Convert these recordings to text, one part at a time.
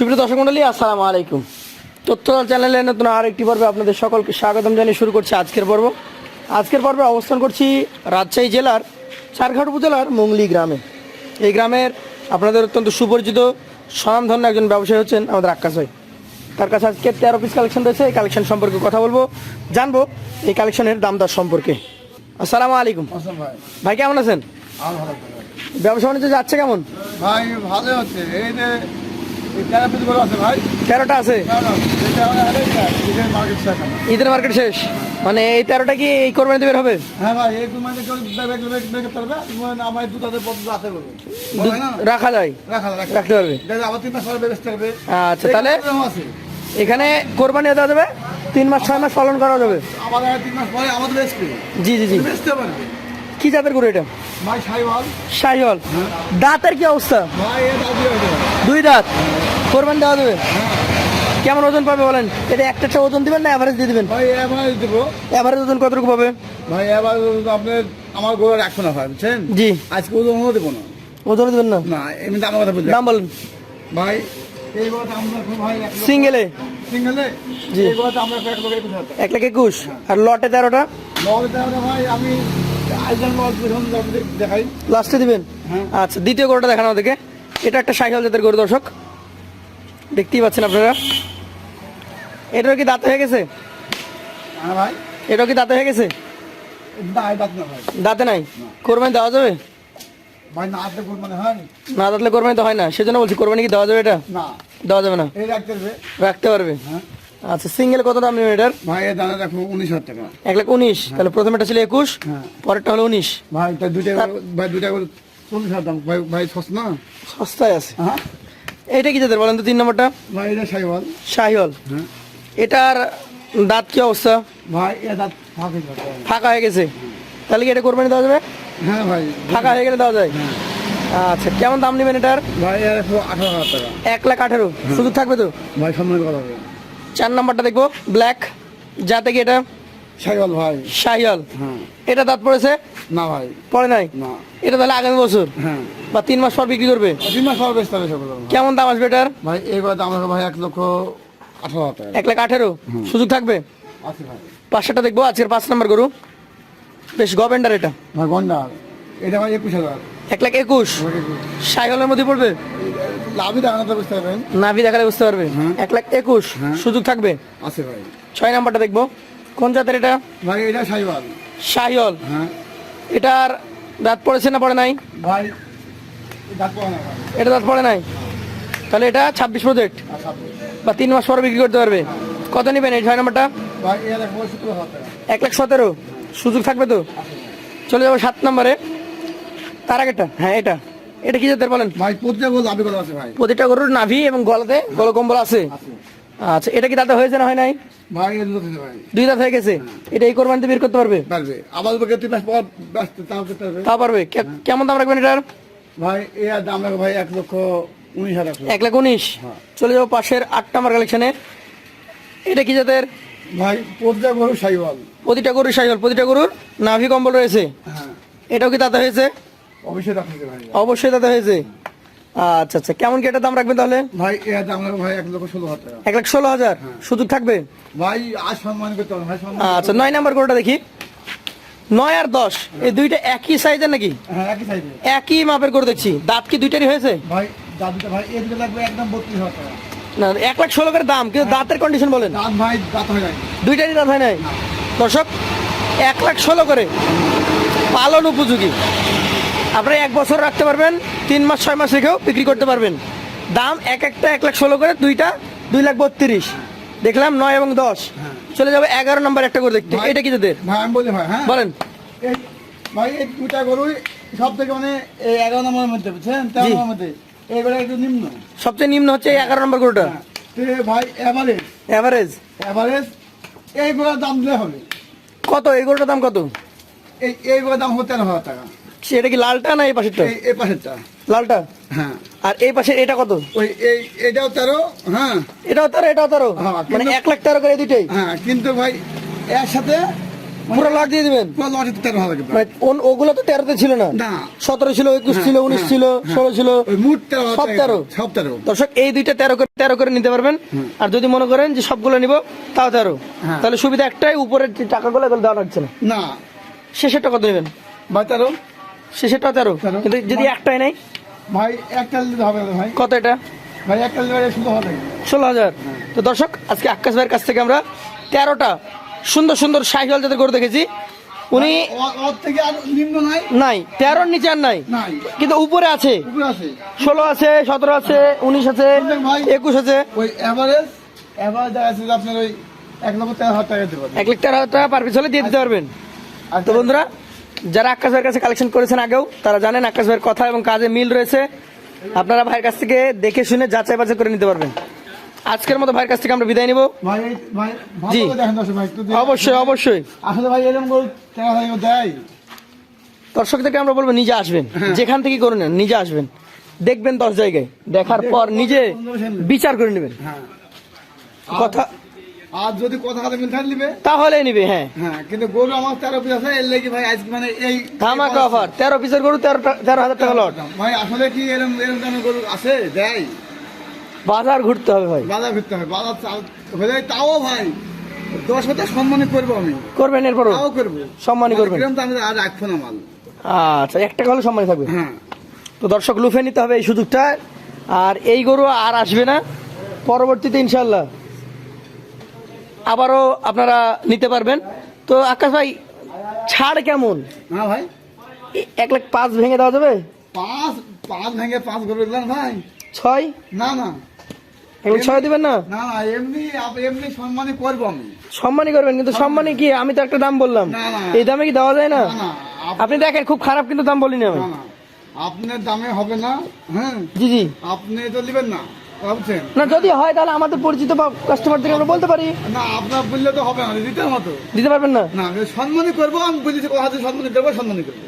সুপ্রিয় দর্শক মন্ডলী আসসালামু আলাইকুম। তথ্যদল চ্যানেলের নতুন আর একটি পর্বে আপনাদের সকলকে স্বাগতম জানিয়ে শুরু করছি আজকের পর্ব। আজকের পর্বে অবস্থান করছি রাজশাহী জেলার চারঘাট উপজেলার মুংলি গ্রামে। এই গ্রামের আপনাদের অত্যন্ত সুপরিচিত স্বনামধন্য একজন ব্যবসায়ী হচ্ছেন আমাদের আক্কাস ভাই। তার কাছে আজকে তেরো পিস কালেকশন রয়েছে এই কালেকশন সম্পর্কে কথা বলব জানব এই কালেকশনের দাম দর সম্পর্কে। আসসালামু আলাইকুম। ভাই ভাই কেমন আছেন? ব্যবসা বাণিজ্য যাচ্ছে কেমন? ভাই ভালো হচ্ছে এই যে তেরোটা আছে। ঈদের মার্কেট শেষ? মানে এই তেরোটা কি এই কোরবানিতে বের হবে? হ্যাঁ ভাই এই কেউ আমার আছে রাখা যায়? রাখা রাখা রাখতে পারবে? আবার তিন মাস পরে বেচতে হবে। আচ্ছা তাহলে এখানে কোরবানি দেওয়া যাবে তিন মাস ছয় মাস পালন করা যাবে? আমাদের তিন মাস পরে আমাদের জি জি জি। বেচতে পারবে। কি জাতের গরু এটা? ভাই শাহিওয়াল। দাঁতের কি অবস্থা? ভাই দুই দাঁত? কোরবানি দেওয়া যাবে কেমন ওজন পাবে বলেন? এটা একটা ওজন দিবেন না অ্যাভারেজ দিয়ে দিবেন? ভাই এবার দেবো। অ্যাভারেজ ওজন কতটুকু পাবে? ভাই এবার আপনার আমার গরু রাখব না ভাই বুঝছেন? জি। আজকে ওজন দেবো না। ওজন দিবেন না? না এমনি আমার কথা বলছি দাম বলেন। ভাই এই বলতে আমরা ভাই সিঙ্গেলে? সিঙ্গেলে? জি। এই বলতে আমরা এক একুশ লাখ একুশ। আর লটে তেরোটা? লল দেওয়া ভাই আমি লাস্টে দিবেন? হ্যাঁ। আচ্ছা দ্বিতীয় গরুটা দেখানো আমাদেরকে। এটা একটা সাইকেল জাতের গরু দর্শক। দেখতেই পাচ্ছেন আপনারা। এটার কি দাঁত হয়ে গেছে? হ্যাঁ ভাই। এটাও কি দাঁতে হয়ে গেছে? দাঁত নাই? কোরবানি দেওয়া যাবে? না হয় দাঁতলে কোরবানি তো হয় না সেজন্য বলছি কোরবানি কি দেওয়া যাবে এটা? দেওয়া যাবে না? রাখতে পারবে। হ্যাঁ। আচ্ছা সিঙ্গেল কত দাম নেবেন এটার? ভাই এর দানা দেখো উনিশ হাজার টাকা। এক লাখ উনিশ। তাহলে প্রথমেটা ছিল একুশ হ্যাঁ। পরেরটা হলো উনিশ। ভাই দুইটা ভাই দুইটা চল্লিশ হাজার দাম। ভাই ভাই সস না? সস্তায় আছে। হ্যাঁ। এইটা কি জাতের বলেন তো তিন নম্বরটা? ভাই এটা সাইওয়াল। শাহিওয়াল হ্যাঁ। এটার দাঁত কি অবস্থা? ভাই এ দাঁত ফাঁকা হয়ে গেছে। তাহলে কি এটা কোরবানি দেওয়া যাবে? হ্যাঁ ভাই। ফাঁকা হয়ে গেলে দেওয়া যায়? আচ্ছা কেমন দাম নেবেন এটার? ভাই আঠারো হাজার টাকা। এক লাখ আঠেরো। শুধু থাকবে তো? ভাই সম্মান করা হবে। চার নাম্বারটা দেখব। ব্ল্যাক। যাতে কি এটা? সাইওয়াল ভাই। শাহিয়াল হ্যাঁ। এটা দাঁত পড়েছে? না ভাই। পড়ে নাই? না। এটা তাহলে আগামী বছর? হ্যাঁ। বা তিন মাস পর বিক্রি করবে? তিন মাস পর বেচতে হবে সেগুলো কেমন দাম আসবে এটার? ভাই এইবার দাম রাখো ভাই এক লক্ষ আঠারো টাকা। এক লাখ আঠেরো? সুযোগ থাকবে? আছে ভাই। পাঁচশোটা দেখব আজকের পাঁচ নাম্বার গরু। বেশ গভেন্ডার এটা। ভাই গন্ডার। এটা ভাই একুশ হাজার। এক লাখ একুশ? সাইকেলের মধ্যে পড়বে? লাভই দেখা বুঝতে পারবেন। নাভি দেখালে বুঝতে পারবে। এক লাখ একুশ। সুযোগ থাকবে? আছে ভাই। ছয় নাম্বারটা দেখব। কোন জাতের এটা? ভাই এটা সাইওয়াল। শাহিওল হ্যাঁ। এটার দাঁত পড়েছে না পড়ে নাই? ভাই এটা দাঁত পড়ে নাই? তাহলে এটা ছাব্বিশ প্রজেক্ট বা তিন মাস পরে বিক্রি করতে পারবে। কত নেবেন এই ছয় নাম্বারটা? এক লাখ সতেরো। সুযোগ থাকবে তো? চলে যাব সাত নম্বরে। তার আগেটা হ্যাঁ এটা। এটা কি জাতের বলেন? ভাই প্রতিটা গরুর নাভি এবং গলাতে গলকম্বল আছে। আচ্ছা এটা কি দাদা হয়েছে না হয় নাই? ভাই দুই দাঁত হয়ে গেছে? এটা এই কোরবানিতে বের করতে পারবে? পারবে। আবার তোকে তিন মাস পর তাও করতে পারবে। তা পারবে? কেমন দাম রাখবেন এটার? ভাই এর দাম রাখো ভাই এক লক্ষ উনিশ হাজার এক লাখ উনিশ? হ্যাঁ। চলে যাব পাশের আট নাম্বার কালেকশনে এটা কি জাতের? ভাই প্রত্যেক গরু সাইওয়াল। প্রতিটা গরুর সাইকেল প্রতিটা গরুর নাভি কম্বল রয়েছে? হ্যাঁ। এটাও কি দাঁতে হয়েছে? অবশ্যই রাখতে ভাই। অবশ্যই দাঁতে হয়েছে? আচ্ছা আচ্ছা। কেমন কি এটা দাম রাখবেন তাহলে? ভাই দাম ভাই এক লক্ষ ষোলো হাজার এক লাখ ষোলো হাজার? সুযোগ থাকবে? ভাই আজ সম্মান করতে হবে ভাই আচ্ছা নয় নাম্বার গরুটা দেখি। নয় আর দশ। এই দুইটা একই সাইজের নাকি? হ্যাঁ একই সাইজে একই মাপের গরু দেখছি। দাঁত কি দুইটারই হয়েছে? ভাই ভাই এর লাগবে একদম বত্রিশ হাজার টাকা। না এক লাখ ষোলো করে দাম কিন্তু দাঁতের কন্ডিশন বলেন। দাঁত ভাই দাঁত হয়ে যায় দুইটারই দাঁত হয় নাই? দর্শক এক লাখ ষোলো করে পালন উপযোগী। আপনারা এক বছর রাখতে পারবেন। তিন মাস ছয় মাস রেখেও বিক্রি করতে পারবেন। দাম এক একটা এক লাখ ষোলো করে দুইটা দুই লাখ বত্রিশ। দেখলাম নয় এবং দশ। চলে যাবে এগারো নম্বর একটা করে দেখতে। এটা কি তোদের? ভাই আমি বলি ভাই হ্যাঁ। বলেন। ভাই এই দুটা গরুই সব থেকে মানে এই এগারো নম্বরের মধ্যে বুঝছেন? তেরো। নম্বরের মধ্যে। এইগুলো একটু নিম্ন। সবচেয়ে নিম্ন হচ্ছে এই এগারো নম্বর গরুটা। হ্যাঁ। ভাই এভারেজ অ্যাভারেজ এভারেজ এইগুলোর দাম দিলে হবে। কত? এই গরুটার দাম কত? এই এইগুলোর দাম হতে হাজার টাকা। সেটা কি লালটা না এই পাশেরটা? এই এই পাশেরটা। লালটা? হ্যাঁ। আর এই পাশের এটা কত? ওই এই এটাও তেরো হ্যাঁ। এটাও তারো এটাও তারো? হ্যাঁ, মানে এক লাখ তেরো করে দুইটাই? হ্যাঁ কিন্তু ভাই এর সাথে পুরো লট দিয়ে দিবেন? তেরো হাজার টাকা। মানে ওন- ওগুলো তো তেরোতে ছিল না? না। সতেরো ছিল একুশ ছিল উনিশ ছিল ষোলো ছিল। সব তেরো? সব তেরো। দর্শক এই দুইটা তেরো করে তেরো করে নিতে পারবেন। আর যদি মনে করেন যে সবগুলো নিব তাও তেরো। তাহলে সুবিধা একটাই উপরের যে টাকাগুলো এগুলো দেওয়া লাগছে না। না। শেষেরটা কত নেবেন? ভাই তেরো। শেষেরটা তেরো। তেরো। কিন্তু যদি একটাই নাই ভাই একটা দিতে হবে ভাই। কত এটা? ভাই একটা দিলে শুধু হবে। ষোলো হাজার। তো দর্শক আজকে আকাশ ভাইয়ের কাছ থেকে আমরা তেরোটা সুন্দর সুন্দর সাইকেল যাদের করে দেখেছি। উনি নাই? নাই তেরোর নিচে আর নাই। কিন্তু উপরে আছে। ষোলো আছে সতেরো আছে উনিশ আছে। একুশ আছে। এক লক্ষ তেরো হাজার টাকা এক লাখ তেরো হাজার টাকা পার পিস হলে দিয়ে দিতে পারবেন। আর তো বন্ধুরা যারা আকাশ ভাইয়ের কাছে কালেকশন করেছেন আগেও তারা জানেন আকাশ ভাইয়ের কথা এবং কাজে মিল রয়েছে। আপনারা ভাইয়ের কাছ থেকে দেখে শুনে যাচাই বাছাই করে নিতে পারবেন। আজকের মতো ভাইয়ের কাছ থেকে আমরা বিদায় নিব। জি। অবশ্যই অবশ্যই। আসলে ভাই এরকম দেয় দর্শকদেরকে আমরা বলব নিজে আসবেন। যেখান থেকে করে নেন নিজে আসবেন। দেখবেন দশ জায়গায়। দেখার পর নিজে বিচার করে নেবেন। হ্যাঁ। কথা আর যদি কথা কথা মিল থাকলে তাহলে নিবে হ্যাঁ। হ্যাঁ কিন্তু গরু আমার তেরো পিস আছে এর লেগে ভাই আজকে মানে এই ধামাকা অফার তেরো পিসের গরু তেরো তেরো হাজার টাকা লট ভাই আসলে কি এরকম এরকম দামে গরু আছে? দেয়। বাজার ঘুরতে হবে ভাই। বাজার ফিরতে হবে। বাজার হলে তাও ভাই দশ হাজার সম্মানই করব আমি। করবেন এরপরও? তাও করব। সম্মানই করবেন? এরকম তো আমি আর রাখব না মাল? আচ্ছা এক টাকা হলে সম্মানী থাকবে? হ্যাঁ। তো দর্শক লুফে নিতে হবে এই সুযোগটা। আর এই গরু আর আসবে না। পরবর্তীতে ইনশাল্লাহ আবারও আপনারা নিতে পারবেন। তো আকাশ ভাই ছাড় কেমন? হ্যাঁ ভাই। এক লাখ পাঁচ ভেঙে দেওয়া যাবে? পাঁচ পাঁচ ভেঙে পাঁচ গরু দিলাম ভাই। ছয়? না না। ছয় দেবেন না? না না এমনি সম্মানই করব আমি। সম্মানই করবেন কিন্তু সম্মানই কি? আমি তো একটা দাম বললাম। এই দামে কি দেওয়া যায় না? না না আপ- আপনি দেখেন খুব খারাপ কিন্তু দাম বলিনি আমি। আপনার দামে হবে না হ্যাঁ। জি জি। আপনি তো নেবেন না। না যদি হয় তাহলে আমাদের পরিচিত বা কাস্টমারদের আমরা বলতে পারি। না আপনার বললে তো হবে না দিতে মতো দিতে পারবেন না? না আমি সম্মানই করব আমি বলেছি কথা সম্মানই করব সম্মানই করব।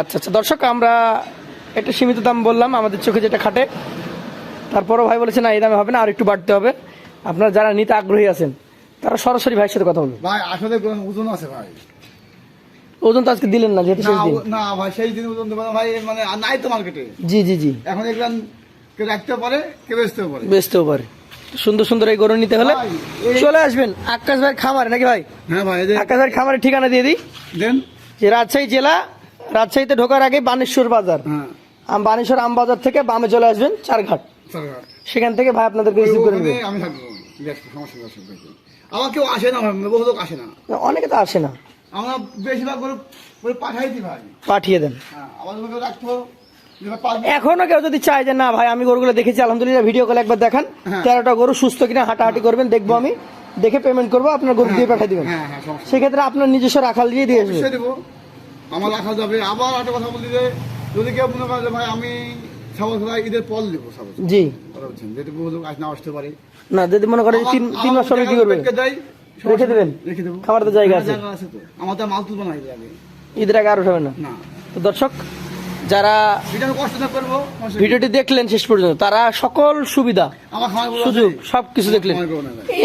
আচ্ছা আচ্ছা দর্শক আমরা একটা সীমিত দাম বললাম আমাদের চোখে যেটা খাটে। তারপরও ভাই বলেছে না এই দামে হবে না আর একটু বাড়তে হবে। আপনারা যারা নিতে আগ্রহী আছেন তারা সরাসরি ভাইয়ের সাথে কথা বলবেন। ভাই আসলে ওজন আছে ভাই। ওজন তো আজকে দিলেন না যেহেতু না ভাই সেই দিন ওজন দেবো ভাই মানে নাই তো মার্কেটে জি জি জি। এখন এগুলো কেউ পারে কেউ বেচতেও পারে। বেচতেও পারে। সুন্দর সুন্দর এই গরু নিতে হলে চলে আসবেন। আকাশ খামারে নাকি ভাই? হ্যাঁ ভাই আকাশ ভাইয়ের খামারের ঠিকানা দিয়ে দিই। দেন। যে রাজশাহী জেলা রাজশাহীতে ঢোকার আগে বানেশ্বর বাজার। হ্যাঁ। আম বানেশ্বর আম বাজার থেকে বামে চলে আসবেন চারঘাট। সেখান থেকে ভাই আপনাদেরকে রিসিভ করে আমি থাকব। আমার কেউ আসে না বহু লোক আসে না। অনেকে তো আসে না। আমরা বেশিরভাগ গরু গরু পাঠাই দিই ভাই। পাঠিয়ে দেন। হ্যাঁ আবার রাখব এখনও কেউ যদি চায় যে না ভাই আমি গরুগুলো দেখেছি আলহামদুলিল্লাহ ভিডিও কলে একবার দেখান। হ্যাঁ। তেরোটা গরু সুস্থ কিনা হাঁটাহাঁটি করবেন দেখব আমি। দেখে পেমেন্ট করব আপনার গরু দিয়ে পাঠিয়ে দিবেন। হ্যাঁ হ্যাঁ সেক্ষেত্রে আপনার নিজস্ব রাখাল দিয়ে দিয়ে দেবো। আমার রাখা যাবে। আবার একটা কথা বলি যে যদি কেউ মনে করে ভাই আমি ঈদের পর দেবো জি। আজ না আসতে পারে। না যদি মনে করেন তিন তিন মাস পরে কি করবে? রেখে দেবেন? রেখে দেবো। খামারে তো জায়গা আছে। জায়গা আছে তো। আমার তো আর মাল তুলবো না এর আগে। ঈদের আগে আর উঠাবেন না? না। তো দর্শক যারা। ভিডিওটি দেখলেন শেষ পর্যন্ত তারা সকল সুবিধা সুযোগ আছে। সবকিছু দেখলেন।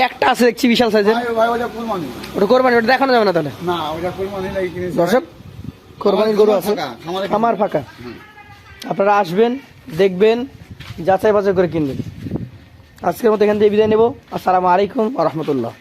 একটা আছে দেখছি বিশাল সাইজের ওটা কোরবানি ওটা দেখানো যাবে না তাহলে। দর্শক কোরবানির গরু আছে। আমার ফাঁকা। আপনারা আসবেন দেখবেন যাচাই বাছাই করে কিনবেন। আজকের মতো এখান থেকে বিদায় নেব। আসসালামু আলাইকুম রহমতুল্লাহ।